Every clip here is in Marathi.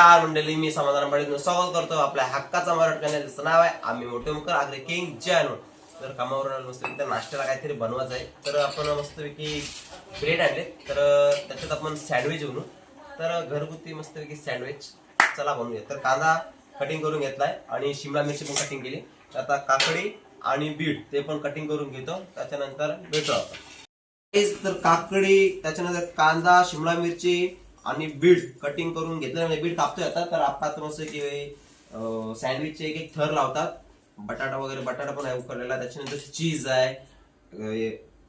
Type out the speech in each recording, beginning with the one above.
नमस्कार मंडळी मी समाधान पाटील स्वागत करतो. आपल्या हक्काचा मराठ चॅनल त्याचं नाव आहे आम्ही मोठे मुकर आग्रे किंग जॅनो तर कामावर मस्त नाश्त्याला काहीतरी बनवायचं आहे. तर आपण मस्तपैकी ब्रेड आणले. तर त्याच्यात आपण सँडविच बनवू. तर घरगुती मस्तपैकी सँडविच चला बनवूया. तर कांदा कटिंग करून घेतलाय आणि शिमला मिरची पण कटिंग केली. आता काकडी आणि बीट ते पण कटिंग करून घेतो. त्याच्यानंतर भेटू आपण. तर काकडी त्याच्यानंतर कांदा शिमला मिरची आणि बीट कटिंग करून घेतलं. म्हणजे बीट कापतोय आता तर आपण मस्त की सँडविचचे एक एक थर लावतात. बटाटा वगैरे बटाटा पण आहे उकडलेला. त्याच्यानंतर चीज आहे.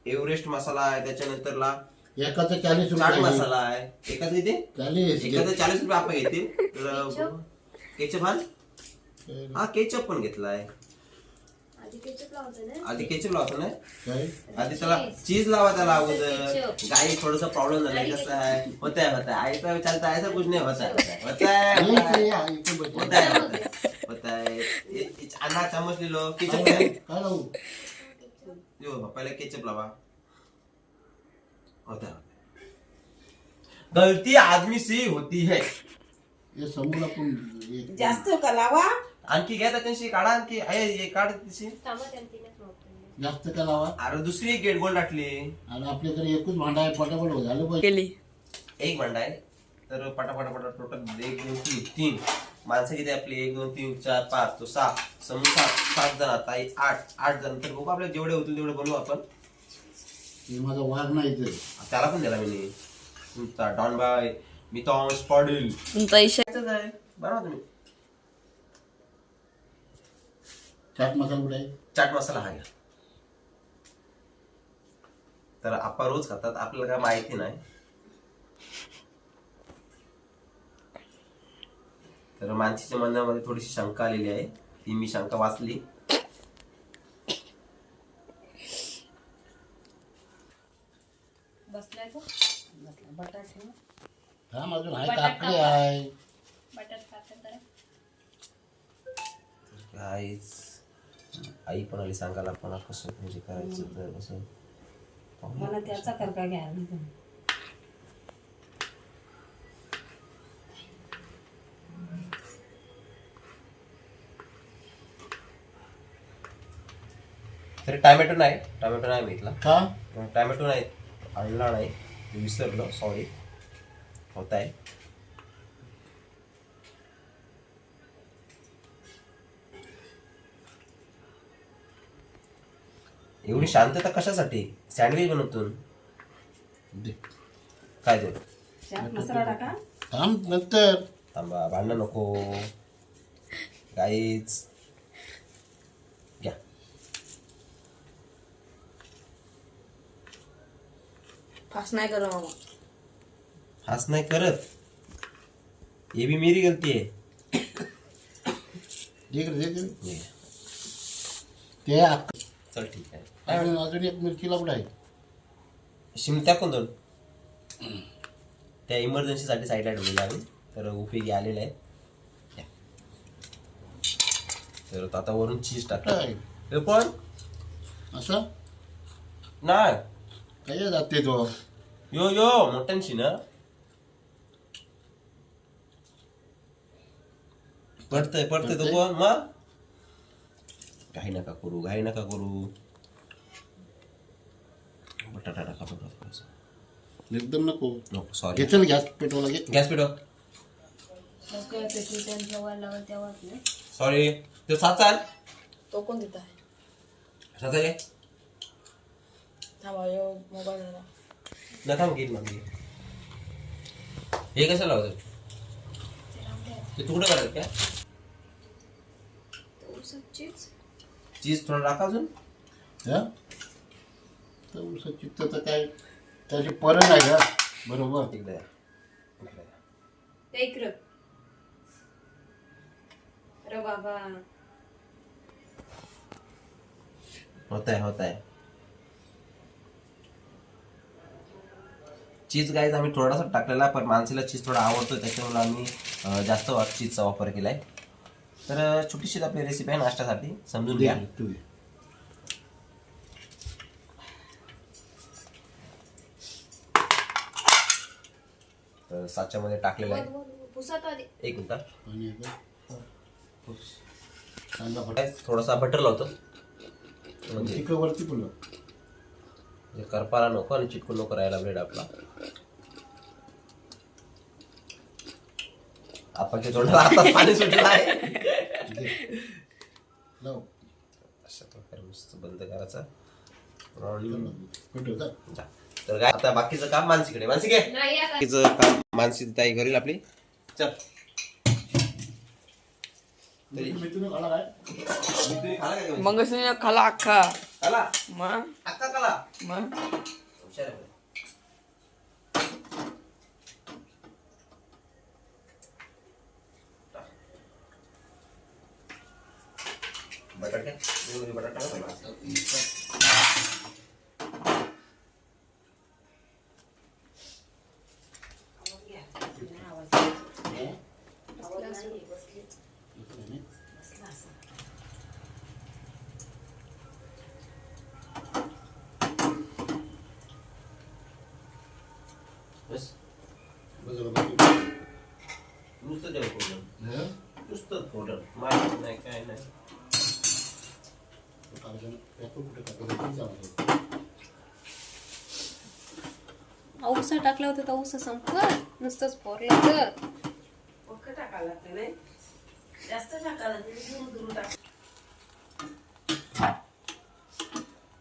एव्हरेस्ट मसाला आहे त्याच्यानंतरला. एकाचं चाळीस चाट मसाला आहे. एकाच इथे चाळीस एकाच चाळीस रुपये आपण घेतील. तर केचप? हा? हा केचप पण लावायचं ना आधी केचप लावतो ना. काय? आधी त्याला चीज़ लावा त्याला अगोदर. गाई थोडासा प्रॉब्लेम झालाय कसं आहे होत आहे? होत आहे आईचा विचारता आयचा कुछ नाही होत आहे होत आहे होत आहे आहे. होत आहे आहे अन्ना चमच लिहिलो. केचप काय लावू? यो पहिला केचप लावा. होता गलती आदमी से होती है. हे आपण एक- जास्त का लावा? आणखी घ्या त्याच्याशी काढा आणखी. आहे हे काढ त्याची वापरले. जास्त का लावा? अरे दुसरी एक गेट गोल टाकली. आणि आपल्याकडे एकच भांडा आहे पटापट झालं पाहिजे. एक भांडा आहे तर पटापटा पटा टोटल एक दोन तीन तीन. माणसं किती आपली? एक दोन तीन चार पाच तो सहा समूह सात सात जण आता. एक आठ आठ जण. तर बघू आपल्याला जेवढे होतील तेवढे बनवू आपण. हे माझा वाघ नाही त्याला पण दिला मी. तुमचा डॉन बाय. मी टॉमस पाटील तुमचा इशा त्याचाच आहे. बनवा तुम्ही. चाट मसाला कुठे आहे? चाट मसाला हा घ्या. तर आपण रोज खातात आपल्याला काय माहिती नाही. तर मानसीच्या मनामध्ये थोडीशी शंका आलेली आहे. ती मी शंका वाचली. बसलाय तो बटाटे हा अजून आहे बटाटा काकडी आहे. बटाट टाकतात जरा. काहीच आई पण आली सांगायला पण कसं म्हणजे करायचं तर कसं मला त्याचा करका घ्यायला नाही. तरी टॅमॅटो नाही टॅमॅटो नाही मी इथला. का? टॅमॅटो नाही आणला नाही विसरलो सॉरी होत आहे एवढी शांतता कशासाठी? सँडविच बनवतो. काय देऊ चाट मसाला टाका. थांब नंतर. थांबा भांडण नको. काहीच घ्या. फास नाही करू मामा हाच नाही करत. हे बी मेरी गलती आहे. ते चल ठीक आहे. अजून अजून एक मिरचीला कुठे आहे. शिम टाकून दोन. त्या इमर्जन्सीसाठी साईडला ठेवलेलं आम्ही तर उपयोगी आलेलं आहे. तर आता वरून चीज टाक काय? हे पण? असं? नाही. काय जाते तो? यो यो मोठ्यांशी ना. पडतंय पडतंय तो पण. मग? घाई नका करू घाई नका करू. बटाटा टाका थोडासा. एकदम नको. नको सॉरी घेचल गॅस पेटवा लागेल गॅस पेटव. मग काय त्यानं जेव्हा लावलं. सॉरी तो साचाल तो कोण देत आहे? साचा थांबा यो मोबाईल झाला न थांब घेईल मग. हे कसं लावतं ते तुकडं करायचं काय cheese. चीज थोडं टाका अजून. हा? तर उसं चित्त तर काय? त्याची परण आहे का? बरोबर. इकडे या. इकडे या. ते इकडं. अरे बाबा. होत आहे होत आहे चीज गाईज आम्ही थोडासा टाकलेला आहे पण माणसाला चीज थोडा आवडतो त्याच्यामुळे आम्ही जास्त चीजचा वापर केलाय. तर अं, छोटीशी आपली रेसिपी आहे नाश्त्यासाठी. समजून घ्या. साच्यामध्ये टाकलेलं आहे. एक मिनिट हा. काय? थोडासा बटर लावतो. म्हणजे वरती करपाला नको आणि चिटकून नको राहायला ब्रेड आपला. आपाच्या तोंडाला आता पाणी सुटलं आहे. लाव. अशा प्रकारे मस्त बंद करायचा. तर काय आता बाकीचं काम मानसीकडे मानसी घे नाही आता बाकीचं काम मानसी ताई करेल आपली चल मेथीनं खाला काय तुम्ही खाला काय मानसी? मग खाला अख्खा खाला मग अक्का खाला मग हुशार आहे बाई. बटाटे वेगवेगळे बटाटे टाका. बस. बघा बाकी. नुसतं जेवण करून हं? नुसतं थोडं माहिती नाही काय नाही. औसा टाकला होता तर औसा संपत नुसतंच फोरलं तर. टाकायला लागते नाही जास्त टाकायला लागते दूर दूर टाक.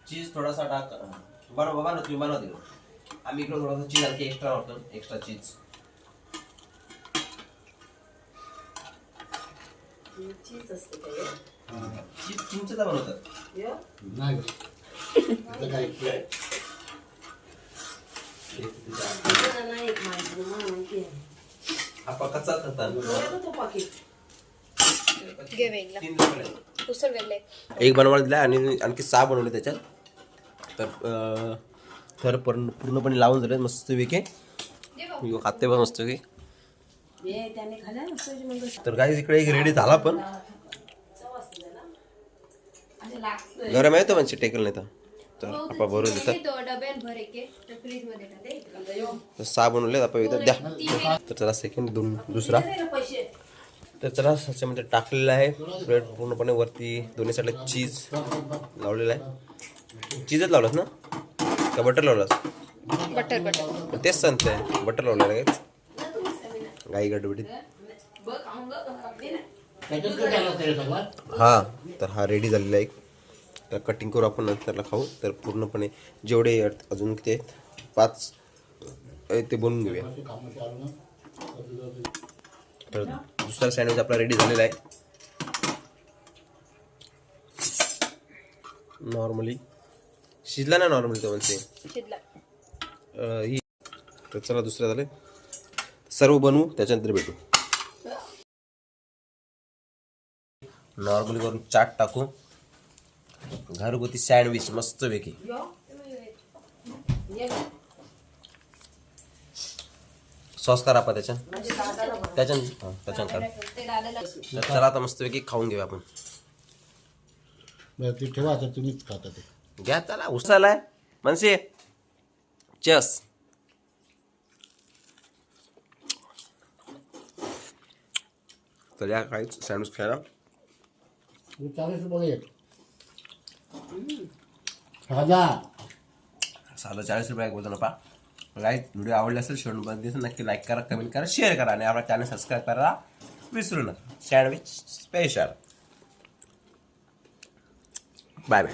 चीज थोडासा टाक. बनव बाबा ना तुम्ही बनवा दिलो आम्ही इकडे थोडासा चीज आणखी एक्स्ट्रा वाटतो एक्स्ट्रा चीज. चीज असते काय चीज चिंचेचा बनवतात. यो नाही. एक कच्चा घे वेगळा तीन वेगळे बनवायला दिला आणि आणखी सहा बनवले त्याच्यात. तर थर पूर्ण पूर्णपणे लावून झाले. मस्त विके खाते पण मस्त की हे तर काही इकडे एक रेडी झाला पण. गरम आहे तो म्हणजे टेकल नाही तर. तर आपण भरून देतात. सहा बनवले आपण द्या. तर चला सेकंड दोन दुसरा. तर चला त्याच्यामध्ये टाकलेलं आहे. ब्रेड पूर्णपणे वरती दोन्ही साईडला चीज लावलेलं आहे. चीजच लावलंस ना? का बटर लावलंस? बटर बटर तेच सांगते बटर लावलेलं आहे. गाई गडबडीत. हा तर हा रेडी झालेला आहे तर कटिंग करू आपण नंतरला खाऊ. तर पूर्णपणे जेवढे अजून आहेत पाच ते बनवून घेऊया. तर दुसरा सँडविच आपला रेडी झालेला आहे. नॉर्मली शिजला ना नॉर्मली तो म्हणजे? शिजला. अं, ही. तर चला दुसरं झालं. सर्व बनवू त्याच्यानंतर भेटू. नॉर्मली करून चाट टाकू. घरगुती सँडविच मस्त पैकी. सॉस करा आपण त्याच्या दादाला बघ. त्याच्यान त्याच्यान करा. ते दादाला तर चला आता मस्तपैकी खाऊन घेऊया आपण. ते ठेवा आता तुम्हीच खाता ते. घ्या चला उसालाय मनसे चस तर या काही सँडविच खायला. एक. हजार साधं चाळीस रुपये बोलतो ना पा. लाईक व्हिडिओ आवडला असेल शेवटमध्ये नक्की लाईक करा कमेंट करा शेअर करा आणि आपला चॅनल सबस्क्राईब करा विसरू नका. Sandwich special bye bye